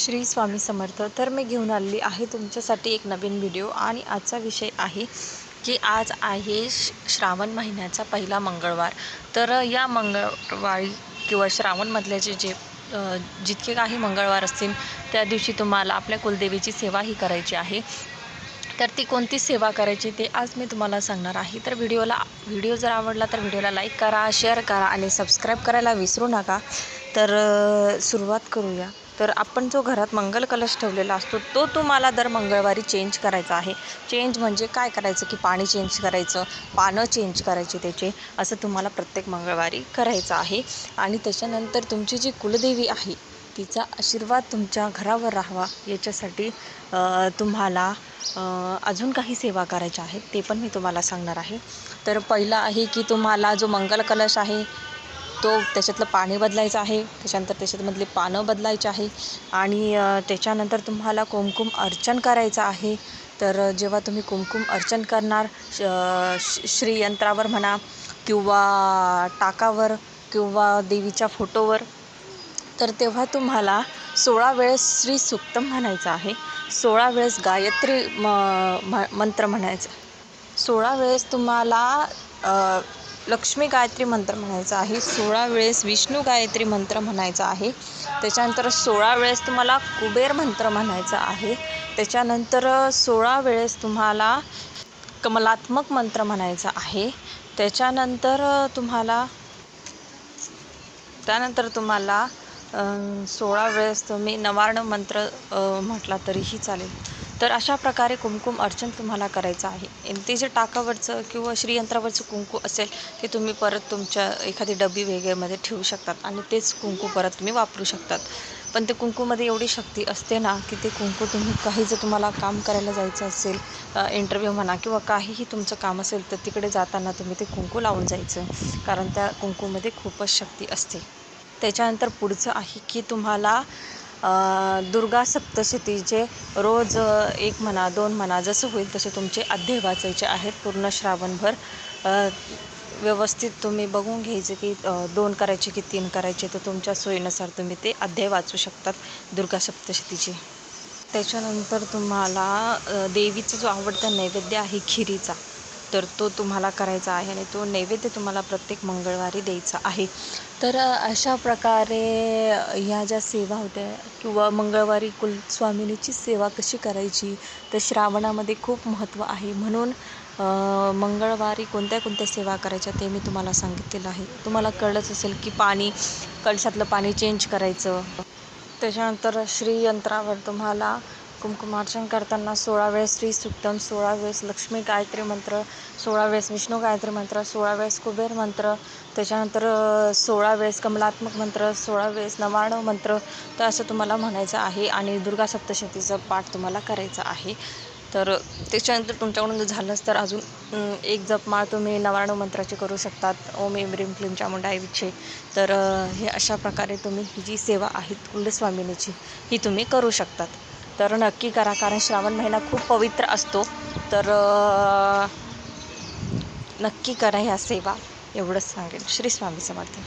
श्री स्वामी समर्थ. तर मी घेऊन आलेली आहे तुमच्यासाठी एक नवीन व्हिडिओ आणि आजचा विषय आहे की आज आहे श्रावण महिन्याचा पहिला मंगळवार. तर या मंगळवारी किंवा श्रावणमधल्याचे जे जितके काही मंगळवार असतील त्या दिवशी तुम्हाला आपल्या कुलदेवीची सेवा ही करायची आहे. तर ती कोणती सेवा करायची ते आज मी तुम्हाला सांगणार आहे. तर व्हिडिओला व्हिडिओ जर आवडला तर व्हिडिओला लाईक करा शेअर करा आणि सबस्क्राईब करायला विसरू नका. तर सुरुवात करूया. तर आपण जो घरात मंगल कलश ठेवलेला असतो तो तुम्हाला दर मंगळवारी चेंज करायचा आहे. चेंज म्हणजे काय करायचं की पाणी चेंज करायचं पानं चेंज करायची त्याचे असं तुम्हाला प्रत्येक मंगळवारी करायचं आहे. आणि त्याच्यानंतर तुमची जी कुलदेवी आहे तिचा आशीर्वाद तुमच्या घरावर राहावा. याच्यासाठी तुम्हाला अजून काही सेवा करायच्या आहेत ते पण मी तुम्हाला सांगणार आहे. तर पहिलं आहे की तुम्हाला जो मंगल कलश आहे तो त्याच्यातलं पाणी बदलायचं आहे त्याच्यानंतर त्याच्यातमधले पानं बदलायचे आहे आणि त्याच्यानंतर तुम्हाला कुमकुम अर्चन करायचं आहे. तर जेव्हा तुम्ही कुमकुम अर्चन करणार श श- श्रीयंत्रावर म्हणा किंवा टाकावर किंवा देवीच्या फोटोवर तर तेव्हा तुम्हाला सोळा वेळेस श्री सुक्तम म्हणायचं आहे. सोळा वेळेस गायत्री म मंत्र म्हणायचा. सोळा वेळेस तुम्हाला लक्ष्मी गायत्री मंत्र म्हणायचा आहे सोळा वेळेस विष्णू गायत्री मंत्र म्हणायचा आहे त्याच्यानंतर सोळा वेळेस तुम्हाला कुबेर मंत्र म्हणायचा आहे त्याच्यानंतर सोळा वेळेस तुम्हाला कमलात्मक मंत्र म्हणायचा आहे त्याच्यानंतर तुम्हाला त्यानंतर तुम्हाला सोळा वेळेस तुम्ही नवार्ण मंत्र म्हटला तरीही चालेल. तर अशा प्रकारे कुमकुम अर्चन तुम्हाला करायचं आहे. ते जे टाकावरचं किंवा श्रीयंत्रावरचं कुंकू असेल ते तुम्ही परत तुमच्या एखादी डबी वेगळ्यामध्ये ठेवू शकतात आणि तेच कुंकू परत तुम्ही वापरू शकतात. पण ते कुंकूमध्ये एवढी शक्ती असते ना की ते कुंकू तुम्ही काही जर तुम्हाला काम करायला जायचं असेल इंटरव्ह्यू म्हणा किंवा काहीही तुमचं काम असेल तर तिकडे जाताना तुम्ही ते कुंकू लावून जायचं कारण त्या कुंकूमध्ये खूपच शक्ती असते. त्याच्यानंतर पुढचं आहे की तुम्हाला दुर्गा सप्तशतीचे रोज एक म्हणा दोन म्हणा जसं होईल तसे तुमचे अध्याय वाचायचे आहेत पूर्ण श्रावणभर. व्यवस्थित तुम्ही बघून घ्यायचे की दोन करायचे की तीन करायचे तर तुमच्या सोयीनुसार तुम्ही ते अध्याय वाचू शकतात दुर्गा सप्तशतीचे. त्याच्यानंतर तुम्हाला देवीचा जो आवडता नैवेद्य आहे खिरीचा तर तो तुम्हाला करायचा आहे आणि तो नैवेद्य तुम्हाला प्रत्येक मंगळवारी द्यायचा आहे. तर अशा प्रकारे ह्या ज्या सेवा होत्या किंवा मंगळवारी कुलस्वामिनीची सेवा कशी करायची तर श्रावणामध्ये खूप महत्त्व आहे. म्हणून मंगळवारी कोणत्या कोणत्या सेवा करायच्या ते मी तुम्हाला सांगितलेलं आहे. तुम्हाला कळलंच असेल की पाणी कळशातलं पाणी चेंज करायचं. त्याच्यानंतर श्रीयंत्रावर तुम्हाला कुंकुमार्चन करताना सोळा वेळेस श्री सुक्तम सोळा वेळेस लक्ष्मी गायत्री मंत्र सोळा वेळेस विष्णू गायत्री मंत्र सोळा वेळेस कुबेर मंत्र त्याच्यानंतर सोळा वेळेस कमलात्मक मंत्र सोळा वेळेस नवाणव मंत्र तर असं तुम्हाला म्हणायचं आहे आणि दुर्गा सप्तशतीचा पाठ तुम्हाला करायचा आहे. तर त्याच्यानंतर तुमच्याकडून जर झालंच तर अजून एक जपमाळ तुम्ही नवाणव मंत्राची करू शकतात. ओम एम रीम क्लीम चामुंडा तर हे अशा प्रकारे तुम्ही ही जी सेवा आहे कुलस्वामिनीची ही तुम्ही करू शकतात. तर नक्की करा कारण श्रावण महिना खूप पवित्र असतो. तर नक्की करा ह्या सेवा. एवढंच सांगेन. श्री स्वामी समर्थ.